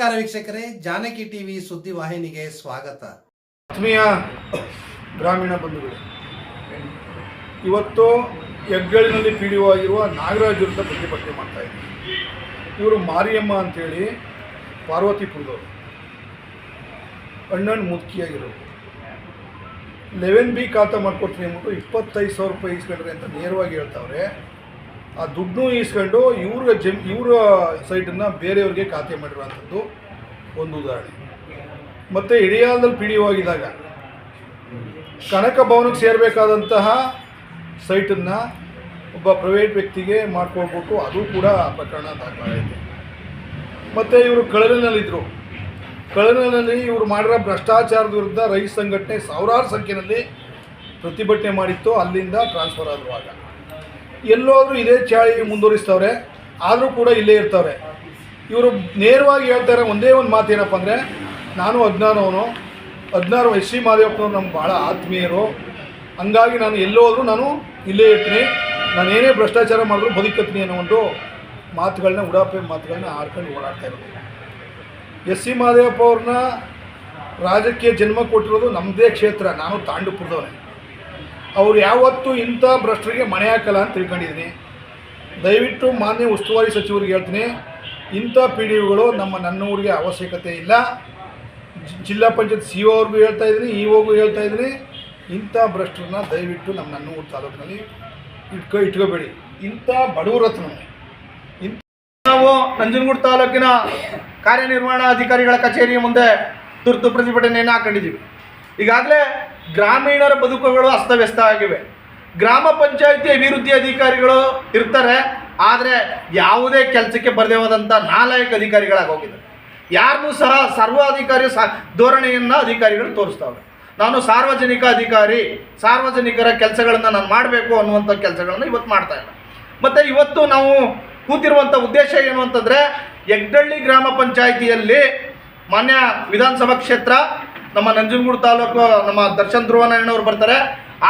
ನಮಸ್ಕಾರ ವೀಕ್ಷಕರೇ, ಜಾನಕಿ ಟಿವಿ ಸುದ್ದಿ ವಾಹಿನಿಗೆ ಸ್ವಾಗತ. ಆತ್ಮೀಯ ಗ್ರಾಮೀಣ ಬಂಧುಗಳು, ಇವತ್ತು ಹೆಗ್ಗಳಿನಲ್ಲಿ ಪಿ ಡಿ ನಾಗರಾಜ್ ವಿರುದ್ಧ ಪ್ರತಿಭಟನೆ ಮಾಡ್ತಾ ಇದ್ದಾರೆ. ಇವರು ಮಾರಿಯಮ್ಮ ಅಂತೇಳಿ ಪಾರ್ವತಿಪುರದವರು. ಅಣ್ಣನ ಮುದುಕಿಯಾಗಿರೋರು ಲೆವೆನ್ ಬಿ ಖಾತಾ ಮಾಡ್ಕೊಡ್ತೀನಿ ಅಂದ್ಬಿಟ್ಟು ಇಪ್ಪತ್ತೈದು ಸಾವಿರ ರೂಪಾಯಿ ಇಸ್ಕೊಂಡ್ರೆ ಅಂತ ನೇರವಾಗಿ ಹೇಳ್ತಾವ್ರೆ. ಆ ದುಡ್ಡು ಈಸ್ಕೊಂಡು ಇವ್ರ ಜಮ್, ಇವರ ಸೈಟನ್ನು ಬೇರೆಯವ್ರಿಗೆ ಖಾತೆ ಮಾಡಿರುವಂಥದ್ದು ಒಂದು ಉದಾಹರಣೆ. ಮತ್ತು ಇಡಿಯಾಲದಲ್ಲಿ ಪಿ ಡಿ ಆಗಿದ್ದಾಗ ಕನಕ ಭವನಕ್ಕೆ ಸೇರಬೇಕಾದಂತಹ ಸೈಟನ್ನು ಒಬ್ಬ ಪ್ರೈವೇಟ್ ವ್ಯಕ್ತಿಗೆ ಮಾಡ್ಕೊಳ್ಬಿಟ್ಟು ಅದು ಕೂಡ ಪ್ರಕರಣ ದಾಖಲಾಗಿದೆ. ಮತ್ತು ಇವರು ಕಳಲಿನಲ್ಲಿದ್ದರು ಕಳಲಿನಲ್ಲಿ ಇವರು ಮಾಡಿರೋ ಭ್ರಷ್ಟಾಚಾರದ ವಿರುದ್ಧ ರೈತ ಸಂಘಟನೆ ಸಾವಿರಾರು ಸಂಖ್ಯೆಯಲ್ಲಿ ಪ್ರತಿಭಟನೆ ಮಾಡಿತ್ತು. ಅಲ್ಲಿಂದ ಟ್ರಾನ್ಸ್ಫರ್ ಆದರು ಆಗ ಎಲ್ಲೋದ್ರೂ ಇದೇ ಚಾಳಿ ಮುಂದುವರಿಸ್ತವ್ರೆ, ಆದರೂ ಕೂಡ ಇಲ್ಲೇ ಇರ್ತವ್ರೆ. ಇವರು ನೇರವಾಗಿ ಹೇಳ್ತಾರೆ ಒಂದೇ ಒಂದು ಮಾತು ಏನಪ್ಪ ಅಂದರೆ, ನಾನು ಅಜ್ಞಾನವನು ಹದಿನಾರು ಎಸ್ ಸಿ ಮಾದೇವಪ್ಪನವ್ರು ನಮ್ಗೆ ಭಾಳ ಆತ್ಮೀಯರು. ಹಂಗಾಗಿ ನಾನು ಎಲ್ಲೋದ್ರೂ ನಾನು ಇಲ್ಲೇ ಇರ್ತೀನಿ. ನಾನು ಏನೇ ಭ್ರಷ್ಟಾಚಾರ ಮಾಡಿದ್ರು ಬದುಕತ್ತೀನಿ ಅನ್ನೋ ಒಂದು ಮಾತುಗಳನ್ನ, ಉಡಾಪೆ ಮಾತುಗಳನ್ನ ಆಡ್ಕೊಂಡು ಓಡಾಡ್ತಾ ಇರೋದು. ಎಸ್ ಸಿ ಮಾದೇವಪ್ಪ ಅವ್ರನ್ನ ರಾಜಕೀಯ ಜನ್ಮ ಕೊಟ್ಟಿರೋದು ನಮ್ಮದೇ ಕ್ಷೇತ್ರ, ನಾನು ತಾಂಡೂಪುರದವನೇ. ಅವ್ರು ಯಾವತ್ತೂ ಇಂಥ ಭ್ರಷ್ಟರಿಗೆ ಮಣೆ ಹಾಕಲ್ಲ ಅಂತ ತಿಳ್ಕೊಂಡಿದ್ದೀನಿ. ದಯವಿಟ್ಟು ಮಾನ್ಯ ಉಸ್ತುವಾರಿ ಸಚಿವರಿಗೆ ಹೇಳ್ತೀನಿ, ಇಂಥ ಪಿ ಡಿ ಒಗಳು ನಮ್ಮ ನನ್ನೂರಿಗೆ ಅವಶ್ಯಕತೆ ಇಲ್ಲ. ಜಿಲ್ಲಾ ಪಂಚಾಯತ್ ಸಿ ಒ ಅವ್ರಿಗೂ ಹೇಳ್ತಾ ಇದ್ದೀನಿ, ಇ ಒಗೂ ಹೇಳ್ತಾ ಇದ್ದೀನಿ. ಇಂಥ ಭ್ರಷ್ಟರನ್ನ ದಯವಿಟ್ಟು ನಮ್ಮ ನನ್ನೂರು ತಾಲೂಕಿನಲ್ಲಿ ಇಟ್ಕೊ, ಇಟ್ಕೋಬೇಡಿ. ಇಂಥ ಬಡವರ ಹತ್ರ ಇಂಥ ನಾವು ನಂಜನಗೂಡು ತಾಲೂಕಿನ ಕಾರ್ಯನಿರ್ವಹಣಾಧಿಕಾರಿಗಳ ಕಚೇರಿಯ ಮುಂದೆ ತುರ್ತು ಪ್ರತಿಭಟನೆಯನ್ನು ಹಾಕೊಂಡಿದ್ದೀವಿ. ಈಗಾಗಲೇ ಗ್ರಾಮೀಣರ ಬದುಕುಗಳು ಅಸ್ತವ್ಯಸ್ತ ಆಗಿವೆ. ಗ್ರಾಮ ಪಂಚಾಯಿತಿ ಅಭಿವೃದ್ಧಿ ಅಧಿಕಾರಿಗಳು ಇರ್ತಾರೆ, ಆದರೆ ಯಾವುದೇ ಕೆಲಸಕ್ಕೆ ಬರದೇ ಹೋದಂಥ ನಾಲಾಯಕ ಅಧಿಕಾರಿಗಳಾಗೋಗಿದ್ದಾರೆ ಯಾರನ್ನೂ ಸಹ ಸರ್ವಾಧಿಕಾರಿ ಸ, ಧೋರಣೆಯನ್ನು ಅಧಿಕಾರಿಗಳು ತೋರಿಸ್ತಾವೆ ನಾನು ಸಾರ್ವಜನಿಕ ಅಧಿಕಾರಿ, ಸಾರ್ವಜನಿಕರ ಕೆಲಸಗಳನ್ನು ನಾನು ಮಾಡಬೇಕು ಅನ್ನುವಂಥ ಕೆಲಸಗಳನ್ನು ಇವತ್ತು ಮಾಡ್ತಾ ಇಲ್ಲ. ಮತ್ತು ಇವತ್ತು ನಾವು ಕೂತಿರುವಂಥ ಉದ್ದೇಶ ಏನು ಅಂತಂದರೆ, ಯಗ್ಡಳ್ಳಿ ಗ್ರಾಮ ಪಂಚಾಯಿತಿಯಲ್ಲಿ ಮಾನ್ಯ ವಿಧಾನಸಭಾ ಕ್ಷೇತ್ರ ನಮ್ಮ ನಂಜನಗೂಡು ತಾಲೂಕು ನಮ್ಮ ದರ್ಶನ್ ಧ್ರುವನಾರಾಯಣವರು ಬರ್ತಾರೆ.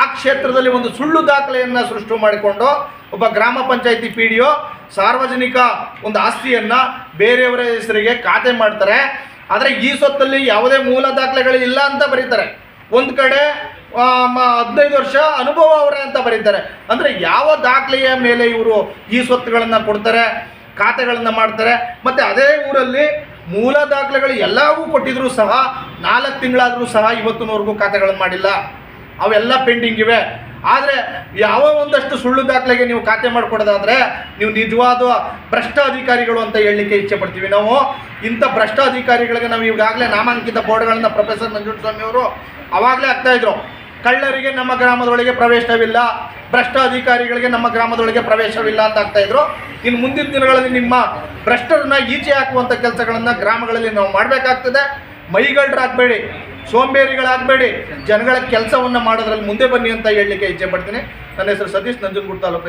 ಆ ಕ್ಷೇತ್ರದಲ್ಲಿ ಒಂದು ಸುಳ್ಳು ದಾಖಲೆಯನ್ನು ಸೃಷ್ಟಿ ಮಾಡಿಕೊಂಡು ಒಬ್ಬ ಗ್ರಾಮ ಪಂಚಾಯಿತಿ ಪಿ ಡಿ ಒ, ಸಾರ್ವಜನಿಕ ಒಂದು ಆಸ್ತಿಯನ್ನು ಬೇರೆಯವರ ಹೆಸರಿಗೆ ಖಾತೆ ಮಾಡ್ತಾರೆ. ಆದರೆ ಈ ಸೊತ್ತಲ್ಲಿ ಯಾವುದೇ ಮೂಲ ದಾಖಲೆಗಳು ಇಲ್ಲ ಅಂತ ಬರೀತಾರೆ. ಒಂದು ಕಡೆ ಹದಿನೈದು ವರ್ಷ ಅನುಭವ ಅವರೇ ಅಂತ ಬರೀತಾರೆ. ಅಂದರೆ ಯಾವ ದಾಖಲೆಯ ಮೇಲೆ ಇವರು ಈ ಸ್ವತ್ತುಗಳನ್ನು ಕೊಡ್ತಾರೆ, ಖಾತೆಗಳನ್ನು ಮಾಡ್ತಾರೆ. ಮತ್ತು ಅದೇ ಊರಲ್ಲಿ ಮೂಲ ದಾಖಲೆಗಳು ಎಲ್ಲವೂ ಕೊಟ್ಟಿದ್ರು ಸಹ ನಾಲ್ಕು ತಿಂಗಳಾದರೂ ಸಹ ಇವತ್ತಿನವರೆಗೂ ಖಾತೆಗಳನ್ನು ಮಾಡಿಲ್ಲ. ಅವೆಲ್ಲ ಪೆಂಡಿಂಗ್ ಇವೆ. ಆದರೆ ಯಾವ ಒಂದಷ್ಟು ಸುಳ್ಳು ದಾಖಲೆಗೆ ನೀವು ಖಾತೆ ಮಾಡಿಕೊಡೋದಾದರೆ ನೀವು ನಿಜವಾದ ಭ್ರಷ್ಟ ಅಧಿಕಾರಿಗಳು ಅಂತ ಹೇಳಲಿಕ್ಕೆ ಇಚ್ಛೆ ಪಡ್ತೀವಿ ನಾವು. ಇಂಥ ಭ್ರಷ್ಟ ಅಧಿಕಾರಿಗಳಿಗೆ ನಾವು ಈಗಾಗಲೇ ನಾಮಾಂಕಿತ ಬೋರ್ಡ್ಗಳನ್ನು ಪ್ರೊಫೆಸರ್ ನಂಜುಂಡಸ್ವಾಮಿ ಅವರು ಅವಾಗಲೇ ಆಗ್ತಾಯಿದ್ರು ಕಳ್ಳರಿಗೆ ನಮ್ಮ ಗ್ರಾಮದೊಳಗೆ ಪ್ರವೇಶವಿಲ್ಲ ಭ್ರಷ್ಟ ಅಧಿಕಾರಿಗಳಿಗೆ ನಮ್ಮ ಗ್ರಾಮದೊಳಗೆ ಪ್ರವೇಶವಿಲ್ಲ ಅಂತ ಆಗ್ತಾ ಇದ್ರು. ಇನ್ನು ಮುಂದಿನ ದಿನಗಳಲ್ಲಿ ನಿಮ್ಮ ಭ್ರಷ್ಟರನ್ನ ಈಚೆ ಹಾಕುವಂಥ ಕೆಲಸಗಳನ್ನು ಗ್ರಾಮಗಳಲ್ಲಿ ನಾವು ಮಾಡಬೇಕಾಗ್ತದೆ. ಮೈಗಳ್ರಾಗಬೇಡಿ, ಸೋಂಬೇರಿಗಳಾಗಬೇಡಿ, ಜನಗಳ ಕೆಲಸವನ್ನು ಮಾಡೋದ್ರಲ್ಲಿ ಮುಂದೆ ಬನ್ನಿ ಅಂತ ಹೇಳಲಿಕ್ಕೆ ಇಚ್ಛೆ ಪಡ್ತೀನಿ. ನನ್ನ ಹೆಸರು ಸತೀಶ್ ನಂಜನಗೂಡು ತಾಲೂಕು